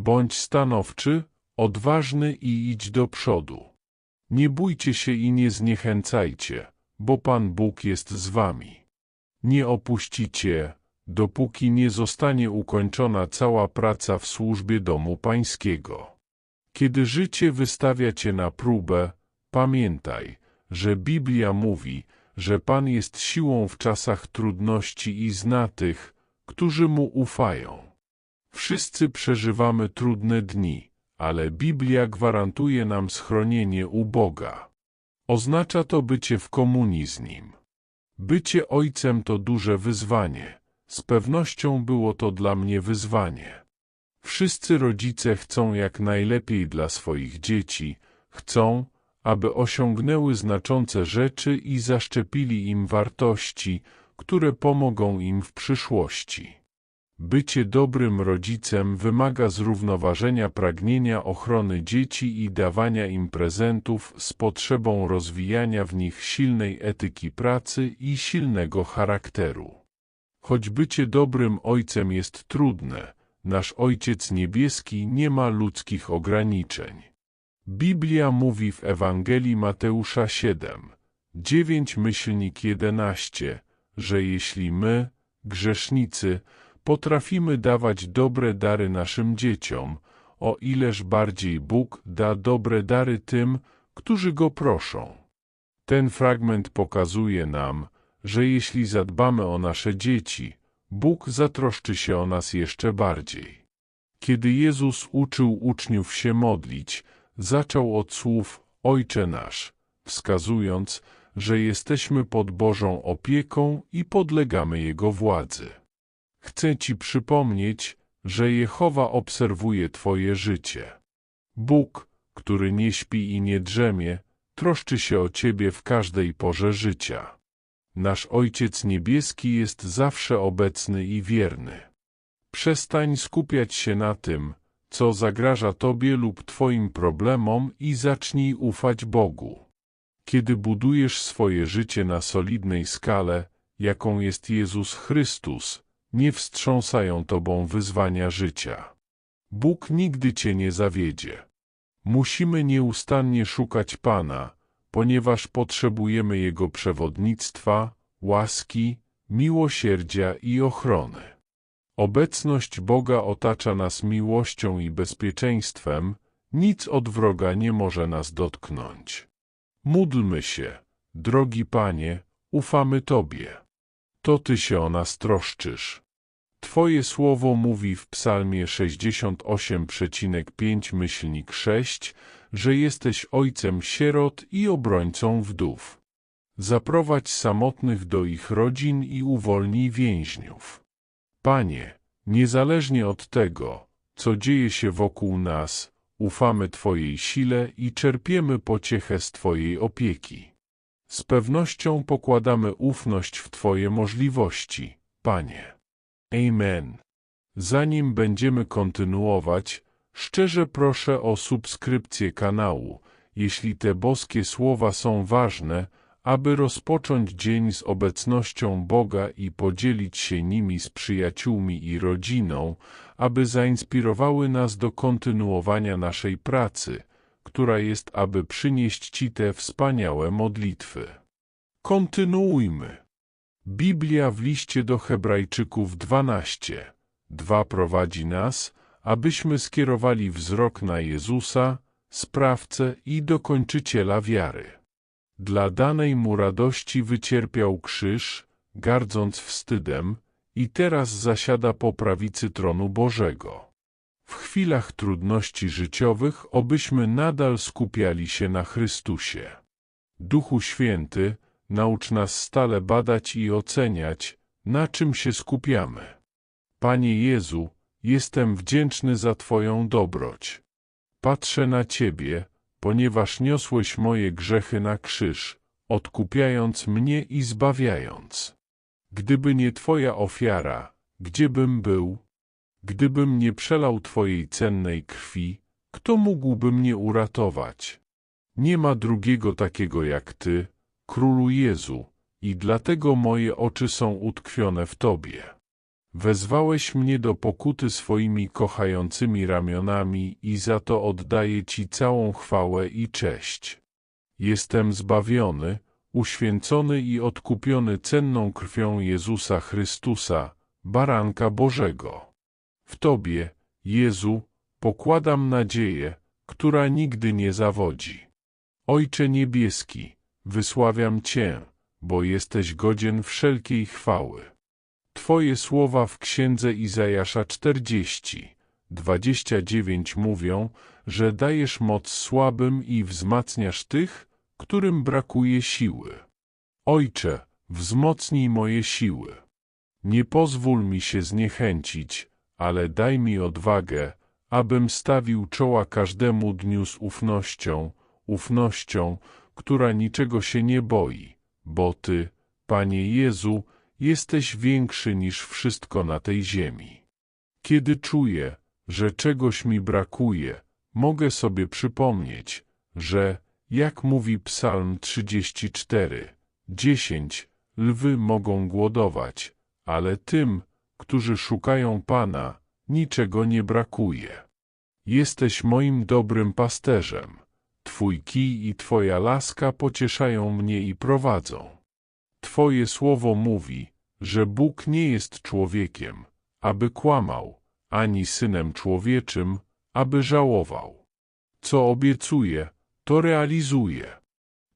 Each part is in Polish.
Bądź stanowczy, odważny i idź do przodu. Nie bójcie się i nie zniechęcajcie, bo Pan Bóg jest z wami. Nie opuścicie, dopóki nie zostanie ukończona cała praca w służbie domu pańskiego. Kiedy życie wystawia cię na próbę, pamiętaj, że Biblia mówi, że Pan jest siłą w czasach trudności i zna tych, którzy Mu ufają. Wszyscy przeżywamy trudne dni, ale Biblia gwarantuje nam schronienie u Boga. Oznacza to bycie w komunii z Nim. Bycie ojcem to duże wyzwanie. Z pewnością było to dla mnie wyzwanie. Wszyscy rodzice chcą jak najlepiej dla swoich dzieci, chcą, aby osiągnęły znaczące rzeczy i zaszczepili im wartości, które pomogą im w przyszłości. Bycie dobrym rodzicem wymaga zrównoważenia pragnienia ochrony dzieci i dawania im prezentów z potrzebą rozwijania w nich silnej etyki pracy i silnego charakteru. Choć bycie dobrym ojcem jest trudne, nasz Ojciec Niebieski nie ma ludzkich ograniczeń. Biblia mówi w Ewangelii Mateusza 7, 9 myślnik 11, że jeśli my, grzesznicy, potrafimy dawać dobre dary naszym dzieciom, o ileż bardziej Bóg da dobre dary tym, którzy Go proszą. Ten fragment pokazuje nam, że jeśli zadbamy o nasze dzieci, Bóg zatroszczy się o nas jeszcze bardziej. Kiedy Jezus uczył uczniów się modlić, zaczął od słów Ojcze nasz, wskazując, że jesteśmy pod Bożą opieką i podlegamy Jego władzy. Chcę Ci przypomnieć, że Jehowa obserwuje Twoje życie. Bóg, który nie śpi i nie drzemie, troszczy się o Ciebie w każdej porze życia. Nasz Ojciec Niebieski jest zawsze obecny i wierny. Przestań skupiać się na tym, co zagraża Tobie lub Twoim problemom i zacznij ufać Bogu. Kiedy budujesz swoje życie na solidnej skale, jaką jest Jezus Chrystus, nie wstrząsają Tobą wyzwania życia. Bóg nigdy Cię nie zawiedzie. Musimy nieustannie szukać Pana, ponieważ potrzebujemy Jego przewodnictwa, łaski, miłosierdzia i ochrony. Obecność Boga otacza nas miłością i bezpieczeństwem, nic od wroga nie może nas dotknąć. Módlmy się, drogi Panie, ufamy Tobie. To Ty się o nas troszczysz. Twoje słowo mówi w psalmie 68,5 myślnik 6, że jesteś ojcem sierot i obrońcą wdów. Zaprowadź samotnych do ich rodzin i uwolnij więźniów. Panie, niezależnie od tego, co dzieje się wokół nas, ufamy Twojej sile i czerpiemy pociechę z Twojej opieki. Z pewnością pokładamy ufność w Twoje możliwości, Panie. Amen. Zanim będziemy kontynuować, szczerze proszę o subskrypcję kanału, jeśli te boskie słowa są ważne, aby rozpocząć dzień z obecnością Boga i podzielić się nimi z przyjaciółmi i rodziną, aby zainspirowały nas do kontynuowania naszej pracy, która jest, aby przynieść Ci te wspaniałe modlitwy. Kontynuujmy. Biblia w liście do Hebrajczyków 12, 2 prowadzi nas, abyśmy skierowali wzrok na Jezusa, sprawcę i dokończyciela wiary. Dla danej mu radości wycierpiał krzyż, gardząc wstydem, i teraz zasiada po prawicy tronu Bożego. Chwilach trudności życiowych obyśmy nadal skupiali się na Chrystusie. Duchu Święty, naucz nas stale badać i oceniać, na czym się skupiamy. Panie Jezu, jestem wdzięczny za Twoją dobroć. Patrzę na Ciebie, ponieważ niosłeś moje grzechy na krzyż, odkupiając mnie i zbawiając. Gdyby nie Twoja ofiara, gdziebym był? Gdybym nie przelał Twojej cennej krwi, kto mógłby mnie uratować? Nie ma drugiego takiego jak Ty, Królu Jezu, i dlatego moje oczy są utkwione w Tobie. Wezwałeś mnie do pokuty swoimi kochającymi ramionami i za to oddaję Ci całą chwałę i cześć. Jestem zbawiony, uświęcony i odkupiony cenną krwią Jezusa Chrystusa, Baranka Bożego. W Tobie, Jezu, pokładam nadzieję, która nigdy nie zawodzi. Ojcze Niebieski, wysławiam Cię, bo jesteś godzien wszelkiej chwały. Twoje słowa w księdze Izajasza 40, 29 mówią, że dajesz moc słabym i wzmacniasz tych, którym brakuje siły. Ojcze, wzmocnij moje siły. Nie pozwól mi się zniechęcić, ale daj mi odwagę, abym stawił czoła każdemu dniu z ufnością, ufnością, która niczego się nie boi, bo Ty, Panie Jezu, jesteś większy niż wszystko na tej ziemi. Kiedy czuję, że czegoś mi brakuje, mogę sobie przypomnieć, że, jak mówi Psalm 34, 10, lwy mogą głodować, ale tym, którzy szukają Pana, niczego nie brakuje. Jesteś moim dobrym pasterzem. Twój kij i Twoja laska pocieszają mnie i prowadzą. Twoje słowo mówi, że Bóg nie jest człowiekiem, aby kłamał, ani synem człowieczym, aby żałował. Co obiecuje, to realizuje.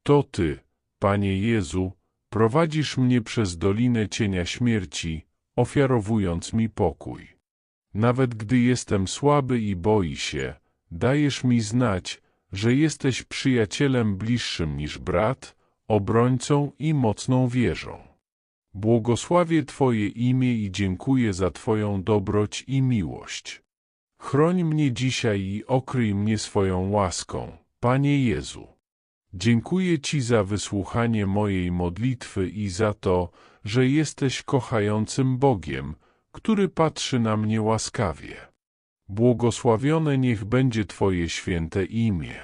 To Ty, Panie Jezu, prowadzisz mnie przez dolinę cienia śmierci, ofiarowując mi pokój. Nawet gdy jestem słaby i boi się, dajesz mi znać, że jesteś przyjacielem bliższym niż brat, obrońcą i mocną wieżą. Błogosławię Twoje imię i dziękuję za Twoją dobroć i miłość. Chroń mnie dzisiaj i okryj mnie swoją łaską, Panie Jezu. Dziękuję Ci za wysłuchanie mojej modlitwy i za to, że jesteś kochającym Bogiem, który patrzy na mnie łaskawie. Błogosławione niech będzie Twoje święte imię.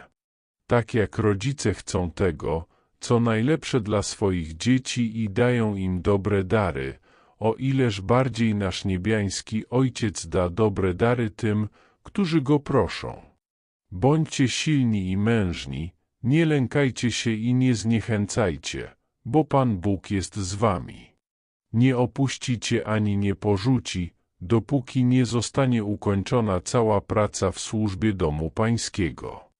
Tak jak rodzice chcą tego, co najlepsze dla swoich dzieci i dają im dobre dary, o ileż bardziej nasz niebiański Ojciec da dobre dary tym, którzy Go proszą. Bądźcie silni i mężni, nie lękajcie się i nie zniechęcajcie, bo Pan Bóg jest z wami. Nie opuścicie ani nie porzuci, dopóki nie zostanie ukończona cała praca w służbie domu pańskiego.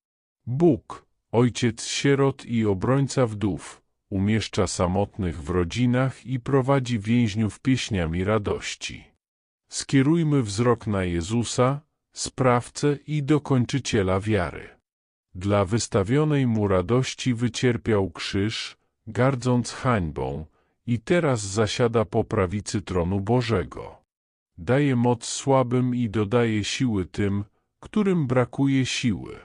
Bóg, ojciec sierot i obrońca wdów, umieszcza samotnych w rodzinach i prowadzi więźniów pieśniami radości. Skierujmy wzrok na Jezusa, sprawcę i dokończyciela wiary. Dla wystawionej mu radości wycierpiał krzyż, gardząc hańbą, i teraz zasiada po prawicy tronu Bożego. Daje moc słabym i dodaje siły tym, którym brakuje siły.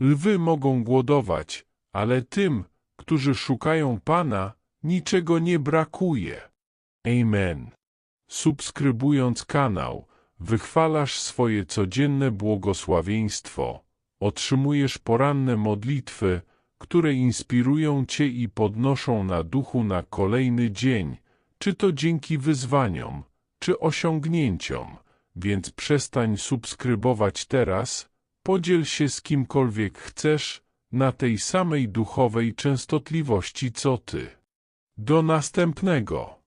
Lwy mogą głodować, ale tym, którzy szukają Pana, niczego nie brakuje. Amen. Subskrybując kanał, wychwalasz swoje codzienne błogosławieństwo, otrzymujesz poranne modlitwy, które inspirują Cię i podnoszą na duchu na kolejny dzień, czy to dzięki wyzwaniom, czy osiągnięciom, więc przestań subskrybować teraz, podziel się z kimkolwiek chcesz, na tej samej duchowej częstotliwości co Ty. Do następnego.